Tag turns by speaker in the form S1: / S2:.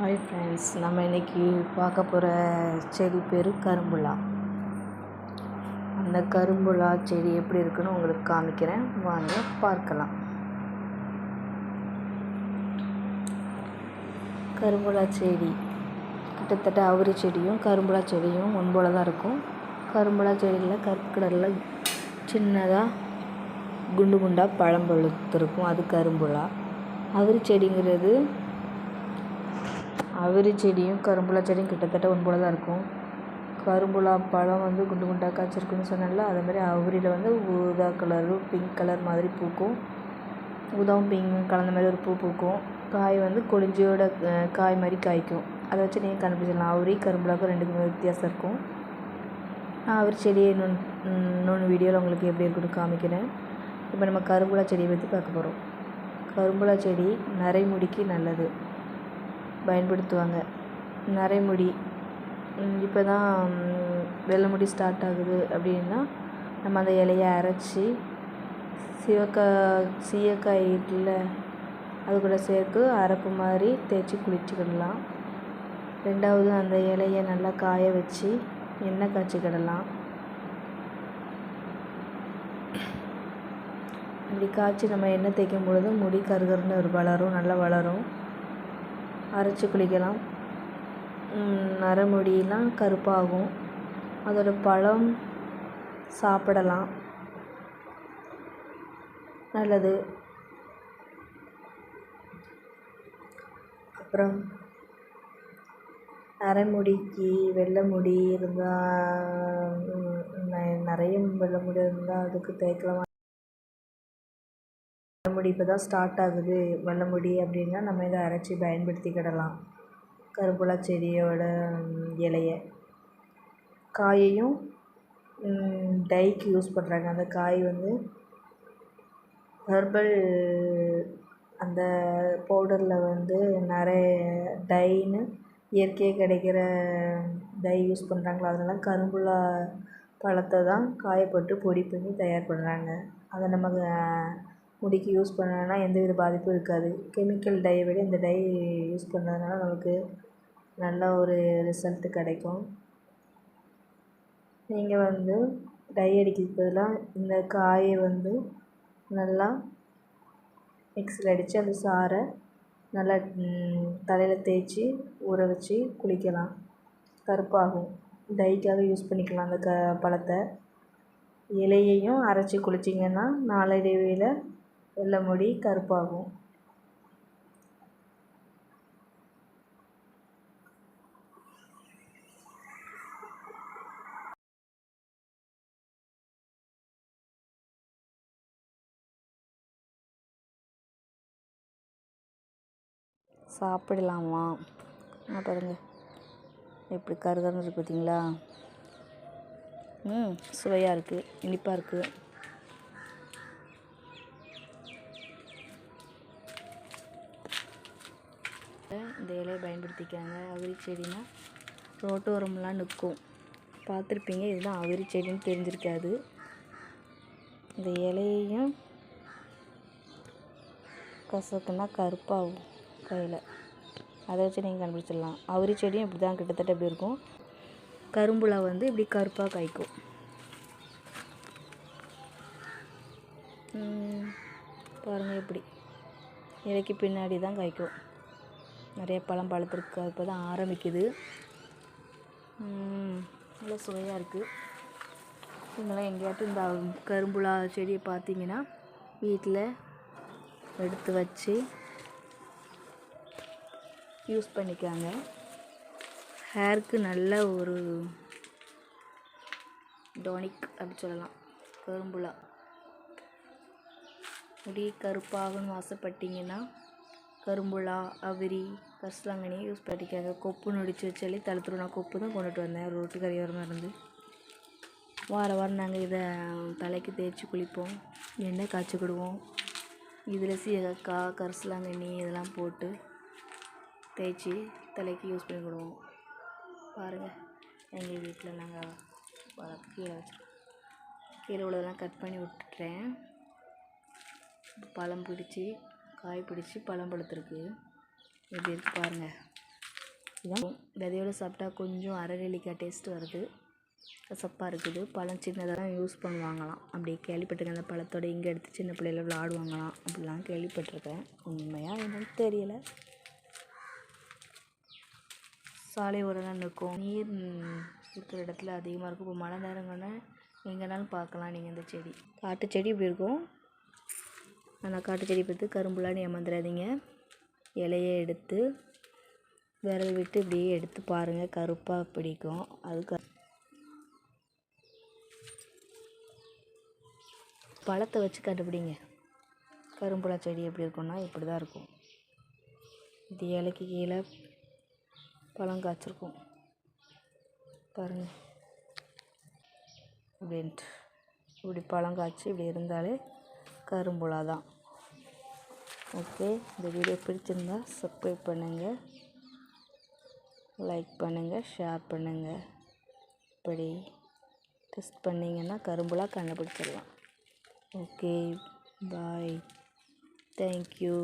S1: Hi friends நம்ம இன்றைக்கி பார்க்க போகிற செடி பேர் கரும்புலா. அந்த கரும்புலா செடி எப்படி இருக்குன்னு உங்களுக்கு காமிக்கிறேன். வாங்க பார்க்கலாம். கரும்புலா செடி. கிட்டத்தட்ட அவரி செடியும் கரும்புலா செடியும் ஒன்போல தான் இருக்கும். கரும்புலா செடியில் கற்கடலில் கலரில் சின்னதாக குண்டு குண்டாக பழம் பழுத்திருக்கும் அது கரும்புலா. அவரி செடிங்கிறது அவரி செடியும் கரும்புலா செடியும் கிட்டத்தட்ட ஒன்று தான் இருக்கும். கரும்புலா பழம் வந்து குண்டு குண்டாக காய்ச்சிருக்குன்னு சொன்னேன்ல அதே மாதிரி அவரியில் வந்து ஊதா கலரும் பிங்க் கலர் மாதிரி பூக்கும். ஊதாவும் பிங்கும் கலந்த மாதிரி ஒரு பூ பூக்கும். காய் வந்து கொழிஞ்சியோட காய் மாதிரி காய்க்கும். அதை வச்சு நீங்கள் கண்டுபிடிச்சிடலாம். அவரி கரும்புலாவுக்கும் ரெண்டுக்குமே வித்தியாசம் இருக்கும். நான் அவரி செடியை இன்னொன்று இன்னொன்று வீடியோவில் உங்களுக்கு எப்படி இருக்குன்னு காமிக்கிறேன். இப்போ நம்ம கரும்புலா செடியை பற்றி பார்க்க போகிறோம் கரும்புலா செடி நரைமுடிக்கு நல்லது. பயன்படுத்துவாங்க. நரைமுடி இப்போ தான் வெள்ளை முடி ஸ்டார்ட் ஆகுது அப்படின்னா நம்ம அந்த இலையை அரைச்சி சிவக்காய் சீயக்காய் இருக்குல்ல அது கூட சேர்த்து அரைப்பு மாதிரி தேய்ச்சி குளிச்சுக்கிடலாம். ரெண்டாவது அந்த இலையை நல்லா காய வச்சு எண்ணெய் காய்ச்சிக்கிடலாம். இப்படி காய்ச்சி நம்ம எண்ணெய் தேய்க்கும் பொழுது முடி கருகருன்னு வளரும் நல்லா வளரும். அரைச்சி குளிக்கலாம். நரமுடியெலாம் கருப்பாகும். அதோட பழம் சாப்பிடலாம். நல்லது. அப்புறம் நரைமுடிக்கு வெள்ளை முடி இருந்தால் நிறைய வெள்ளை முடி இருந்தால் அதுக்கு தேய்க்கலாம். முடி இப்போ தான் ஸ்டார்ட் ஆகுது. வெள்ளை முடி அப்படின்னா நம்ம இதை அரைச்சி பயன்படுத்திக்கிடலாம். கரும்புலா செடியோட இலையை. காயையும் டைக்கு யூஸ் பண்ணுறாங்க அந்த காய் வந்து ஹெர்பல் அந்த பவுடரில் வந்து நிறைய டைன்னு இயற்கையாக கிடைக்கிற டை யூஸ் பண்ணுறாங்களா அதனால கரும்புலா பழத்தை தான் காயப்பட்டு பொடி பண்ணி தயார் பண்ணுறாங்க அதை நமக்கு முடிக்கு யூஸ் பண்ணோன்னா எந்த வித பாதிப்பும் இருக்காது. கெமிக்கல் டையை விட இந்த டை யூஸ் பண்ணுறதுனால நமக்கு நல்ல ஒரு ரிசல்ட்டு கிடைக்கும். நீங்கள் வந்து டை அடிக்கிறதுக்கு பதிலாக இந்த காயை வந்து நல்லா மிக்ஸியில் அடித்து அந்த சாறை நல்லா தலையில் தேய்ச்சி ஊற வச்சு குளிக்கலாம். கருப்பாகும். டைக்காக யூஸ் பண்ணிக்கலாம் அந்த க பழத்தை. இலையையும் அரைச்சி குளிச்சிங்கன்னா நாளடைவில் வெள்ளை முடி கருப்பாகும். சாப்பிடலாமா? பாருங்கள் எப்படி கருகருன்னு இருக்குது பார்த்தீங்களா ம் சுவையாக இருக்குது இனிப்பாக இருக்குது இந்த இலையை பயன்படுத்திக்காங்க அவரி செடினா ரோட்டோரம்லாம் நிற்கும். பார்த்துருப்பீங்க இதுதான் அவரி செடின்னு தெரிஞ்சிருக்காது. இந்த இலையையும் கசக்குன்னா கருப்பாகும் கையில். அதை வச்சு நீங்கள் கண்டுபிடிச்சிடலாம். அவரி செடியும் இப்படி தான் கிட்டத்தட்ட இப்படி இருக்கும். கரும்புல வந்து இப்படி கருப்பாக காய்க்கும். பாருங்கள் இப்படி. இலைக்கு பின்னாடி தான் காய்க்கும். நிறைய பழம் பழுத்திருக்கு. இப்போ தான் ஆரம்பிக்குது. நல்லா சுவையாக இருக்குது நீங்களாம் எங்கேயாட்டும் இந்த கரும்புலா செடியை பார்த்தீங்கன்னா வீட்டில் எடுத்து வச்சு யூஸ் பண்ணிக்காங்க. ஹேருக்கு நல்ல ஒரு டோனிக் அப்படி சொல்லலாம். கரும்புலா. முடி கருப்பாகணும்னு ஆசைப்பட்டீங்கன்னா கரும்புலா அவிரி கரிசலாங்கண்ணி யூஸ் பண்ணிக்காங்க. கொப்பு நொடிச்சு வச்சாலே தழுத்துரும் நான் கொப்பு தான் கொண்டுட்டு வந்தேன். ரோட்டு கரையோரமாக இருந்து. வார வாரம் நாங்கள் இதை தலைக்கு தேய்ச்சி குளிப்போம். எண்ணெய் காய்ச்சிக்கிடுவோம். இதில் சீகக்காய் கரிசலாங்கண்ணி இதெல்லாம் போட்டு தேய்ச்சி தலைக்கு யூஸ் பண்ணிக்கிடுவோம். பாருங்கள் எங்கள் வீட்டில் நாங்கள் வளர்த்து கீழே வச்சுருக்கோம். கீழே உள்ளதெல்லாம் கட் பண்ணி விட்டுட்டேன். பழம் பிடிச்சி காய் பிடிச்சி பழம் பழுத்துருக்கு. எப்படி இருக்கு பாருங்கள் இதான் விதையோடு சாப்பிட்டா கொஞ்சம் அரநெல்லிக்காய் டேஸ்ட் வருது. கசப்பாக இருக்குது. பழம் சின்னதாக தான் யூஸ் பண்ணுவாங்களாம். அப்படி கேள்விப்பட்டிருக்கேன். அந்த பழத்தோட இங்கே எடுத்து சின்ன பிள்ளையில விளாடுவாங்களாம் அப்படிலாம் கேள்விப்பட்டிருக்கேன். உண்மையாக என்னன்னு தெரியலை. சாலை ஓரம் இருக்கும் நீர் இருக்கிற இடத்துல அதிகமாக இருக்கும். இப்போ மழை நேரங்கன்னா எங்கேனாலும் பார்க்கலாம் நீங்கள் இந்த செடி. காட்டு செடி இப்படி இருக்கும்? ஆனால் காட்டு செடி பார்த்து கரும்புலான்னு ஏமாந்துடாதீங்க இலையை எடுத்து விரல் விட்டு இப்படியே எடுத்து பாருங்கள் கருப்பாக பிடிக்கும். அது க பழத்தை வச்சு கண்டுபிடிங்க. கரும்புலா செடி எப்படி இருக்கும்னா இப்படி தான் இருக்கும். இது இலைக்கு கீழே பழம் காய்ச்சிருக்கும். பாருங்கள் அப்படின்ட்டு. இப்படி பழம் காய்ச்சி இப்படி இருந்தாலே கரும்புலா தான். ஓகே இந்த வீடியோ பிடிச்சிருந்தா சப்ஸ்கிரைப் பண்ணுங்கள் லைக் பண்ணுங்கள் ஷேர் பண்ணுங்கள் இப்படி டெஸ்ட் பண்ணிங்கன்னா கரும்புலா கண்டுபிடிச்சிடலாம். Okay bye thank you